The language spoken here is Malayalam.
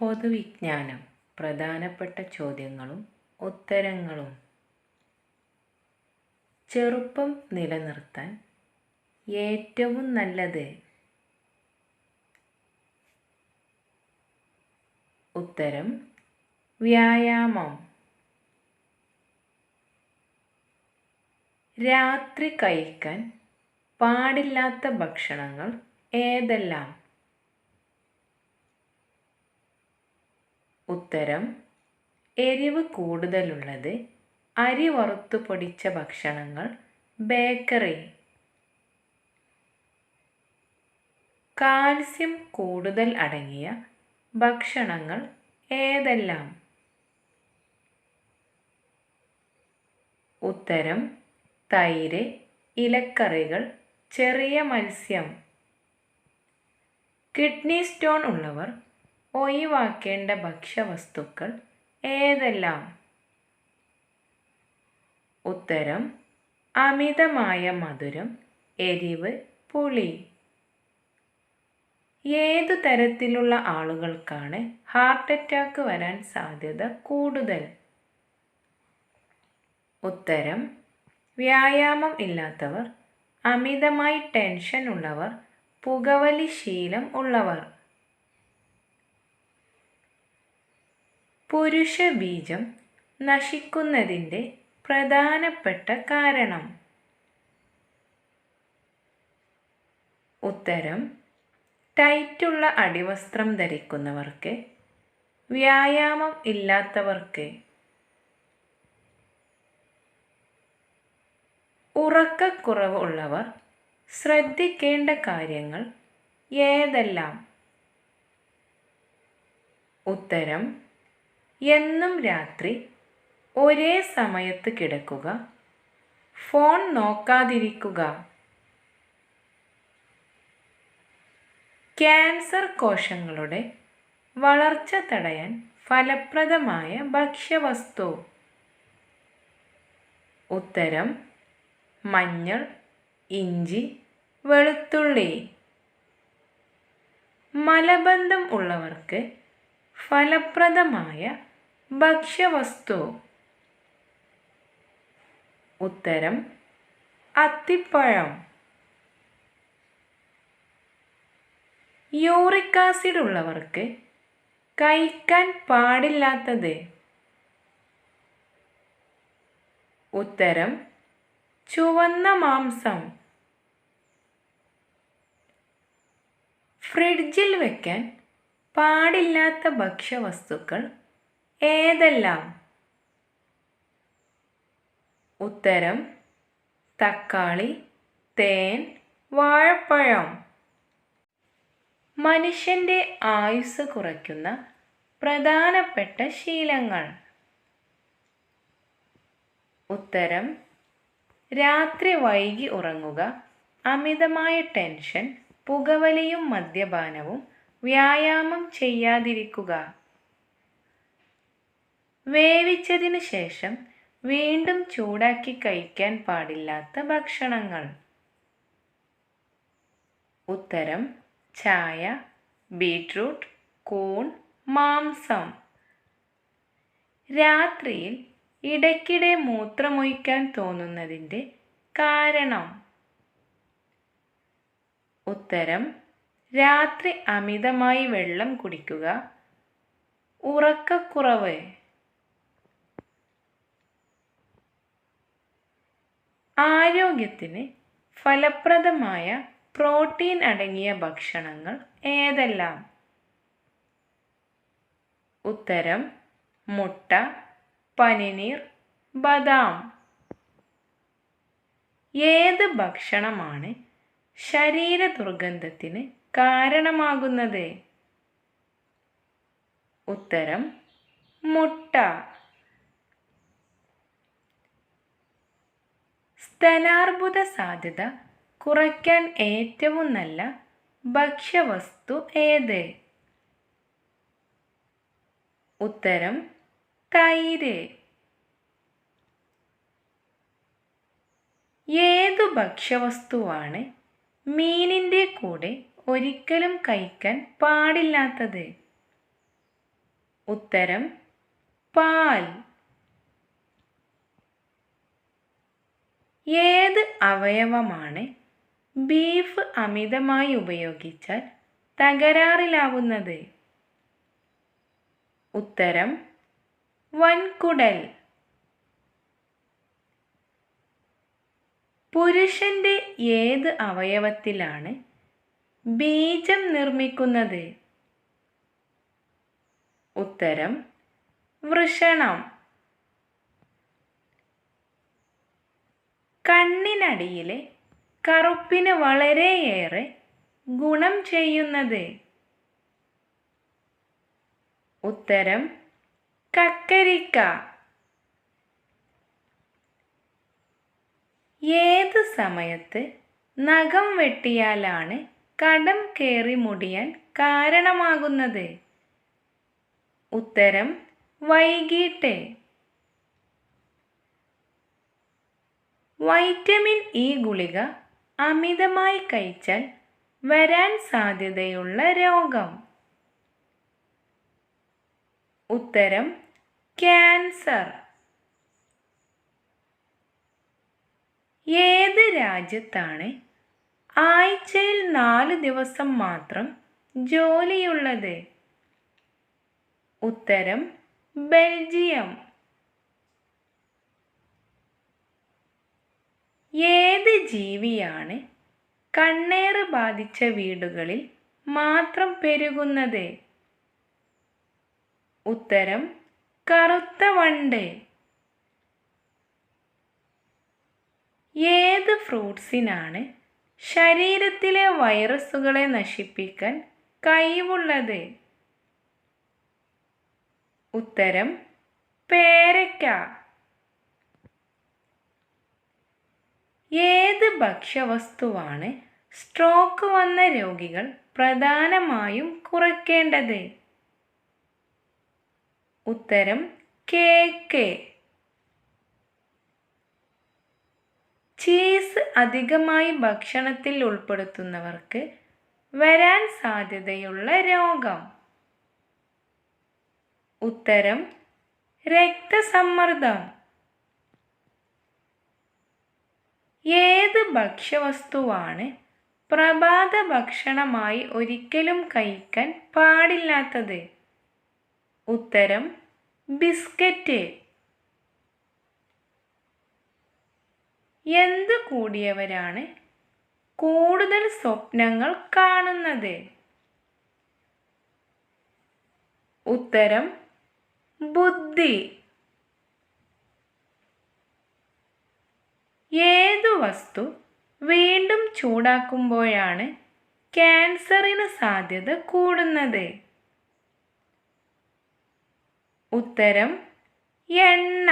പൊതുവിജ്ഞാനം പ്രധാനപ്പെട്ട ചോദ്യങ്ങളും ഉത്തരങ്ങളും. ചെറുപ്പം നിലനിർത്താൻ ഏറ്റവും നല്ലത് ഉത്തരം വ്യായാമം. രാത്രി കഴിക്കാൻ പാടില്ലാത്ത ഭക്ഷണങ്ങൾ ഏതെല്ലാം? ഉത്തരം എരിവ് കൂടുതലുള്ളത് അരി വറുത്തു പൊടിച്ച ഭക്ഷണങ്ങൾ ബേക്കറി. കാൽസ്യം കൂടുതൽ അടങ്ങിയ ഭക്ഷണങ്ങൾ ഏതെല്ലാം? ഉത്തരം തൈര് ഇലക്കറികൾ ചെറിയ മത്സ്യം. കിഡ്നി സ്റ്റോൺ ഉള്ളവർ ഒഴിവാക്കേണ്ട ഭക്ഷ്യവസ്തുക്കൾ ഏതെല്ലാം? ഉത്തരം അമിതമായ മധുരം എരിവ് പുളി. ഏതു തരത്തിലുള്ള ആളുകൾക്കാണ് ഹാർട്ട് അറ്റാക്ക് വരാൻ സാധ്യത കൂടുതൽ? ഉത്തരം വ്യായാമം ഇല്ലാത്തവർ അമിതമായി ടെൻഷൻ ഉള്ളവർ പുകവലി ശീലം ഉള്ളവർ. പുരുഷ ബീജം നശിക്കുന്നതിന്റെ പ്രധാനപ്പെട്ട കാരണം. ഉത്തരം ടൈറ്റുള്ള അടിവസ്ത്രം ധരിക്കുന്നവർക്ക് വ്യായാമം ഇല്ലാത്തവർക്ക്. ഉറക്കക്കുറവ് ഉള്ളവർ ശ്രദ്ധിക്കേണ്ട കാര്യങ്ങൾ ഏതെല്ലാം? ഉത്തരം എന്നും രാത്രി ഒരേ സമയത്ത് കിടക്കുക. ഫോൺ നോക്കാതിരിക്കുക. ക്യാൻസർ കോശങ്ങളുടെ വളർച്ച തടയാൻ ഫലപ്രദമായ ഭക്ഷ്യവസ്തു. ഉത്തരം മഞ്ഞൾ ഇഞ്ചി വെളുത്തുള്ളി. മലബന്ധം ഉള്ളവർക്ക് ഫലപ്രദമായ ഭക്ഷ്യവസ്തു. ഉത്തരം അത്തിപ്പഴം. യൂറിക് ആസിഡ് ഉള്ളവർക്ക് കഴിക്കാൻ പാടില്ലാത്തത്. ഉത്തരം ചുവന്ന മാംസം. ഫ്രിഡ്ജിൽ വെക്കാൻ പാടില്ലാത്ത ഭക്ഷ്യവസ്തുക്കൾ ഏതെല്ലാം? ഉത്തരം തക്കാളി തേൻ വാഴപ്പഴം. മനുഷ്യന്റെ ആയുസ് കുറയ്ക്കുന്ന പ്രധാനപ്പെട്ട ശീലങ്ങൾ. ഉത്തരം രാത്രി വൈകി ഉറങ്ങുക അമിതമായ ടെൻഷൻ പുകവലിയും മദ്യപാനവും വ്യായാമം ചെയ്യാതിരിക്കുക. വേവിച്ചതിന് ശേഷം വീണ്ടും ചൂടാക്കി കഴിക്കാൻ പാടില്ലാത്ത ഭക്ഷണങ്ങൾ. ഉത്തരം ചായ ബീട്രൂട്ട് കൂൺ മാംസം. രാത്രിയിൽ ഇടയ്ക്കിടെ മൂത്രമൊഴിക്കാൻ തോന്നുന്നതിന്റെ കാരണം. ഉത്തരം രാത്രി അമിതമായി വെള്ളം കുടിക്കുക. ഉറക്കക്കുറവ്. ആരോഗ്യത്തിന് ഫലപ്രദമായ പ്രോട്ടീൻ അടങ്ങിയ ഭക്ഷണങ്ങൾ ഏതെല്ലാം? ഉത്തരം മുട്ട പനിനീർ ബദാം. ഏത് ഭക്ഷണമാണ് ശരീര ദുർഗന്ധത്തിന് കാരണമാകുന്നത്? ഉത്തരം മുട്ട. സ്തനാർബുദ സാധ്യത കുറയ്ക്കാൻ ഏറ്റവും നല്ല ഭക്ഷ്യവസ്തു ഏത്? ഉത്തരം തൈര്. ഏതു ഭക്ഷ്യവസ്തുവാണ് മീനിന്റെ കൂടെ ഒരിക്കലും കഴിക്കാൻ പാടില്ലാത്തത്? ഉത്തരം പാൽ. ഏത് അവയവമാണ് ബീഫ് അമിതമായി ഉപയോഗിച്ചാൽ തകരാറിലാവുന്നത്? ഉത്തരം വൻകുടൽ. പുരുഷന്റെ ഏത് അവയവത്തിലാണ് ബീജം നിർമ്മിക്കുന്നത്? ഉത്തരം വൃഷണം. കണ്ണിനടിയിലെ കറുപ്പിന് വളരെയേറെ ഗുണം ചെയ്യുന്നത്? ഉത്തരം കക്കരിക്ക. ഏത് സമയത്ത് നഖം വെട്ടിയാലാണ് കടം കയറി മുടിയാൻ കാരണമാകുന്നത്? ഉത്തരം വൈകിട്ട്. വൈറ്റമിൻ ഇ ഗുളിക അമിതമായി കഴിച്ചാൽ വരാൻ സാധ്യതയുള്ള രോഗം. ഉത്തരം ക്യാൻസർ. ഏത് രാജ്യത്താണ് ആഴ്ചയിൽ നാല് ദിവസം മാത്രം ജോലിയുള്ളത്? ഉത്തരം ബെൽജിയം. ഏത് ജീവിയാണ് കണ്ണേറ് ബാധിച്ച വീടുകളിൽ മാത്രം പെരുകുന്നത്? ഉത്തരം കറുത്ത വണ്ട്. ഏത് ഫ്രൂട്ട്സിനാണ് ശരീരത്തിലെ വൈറസുകളെ നശിപ്പിക്കാൻ കഴിവുള്ളത്? ഉത്തരം പേരയ്ക്ക. ഏത് ഭക്ഷ്യവസ്തുവാണ് സ്ട്രോക്ക് വന്ന രോഗികൾ പ്രധാനമായും കുറയ്ക്കേണ്ടത്? ഉത്തരം കേക്ക് ചീസ് അധികമായി ഭക്ഷണത്തിൽ ഉൾപ്പെടുത്തുന്നവർക്ക് വരാൻ സാധ്യതയുള്ള രോഗം. ഉത്തരം രക്തസമ്മർദ്ദം. ഏത് ഭക്ഷ്യവസ്തുവാണ് പ്രഭാത ഭക്ഷണമായി ഒരിക്കലും കഴിക്കാൻ പാടില്ലാത്തത്? ഉത്തരം ബിസ്ക്കറ്റ്. എന്ത് കൂടിയവരാണ് കൂടുതൽ സ്വപ്നങ്ങൾ കാണുന്നത്? ഉത്തരം ബുദ്ധി. ഏതു വസ്തു വീണ്ടും ചൂടാക്കുമ്പോഴാണ് ക്യാൻസറിന് സാധ്യത കൂടുന്നത്? ഉത്തരം എണ്ണ.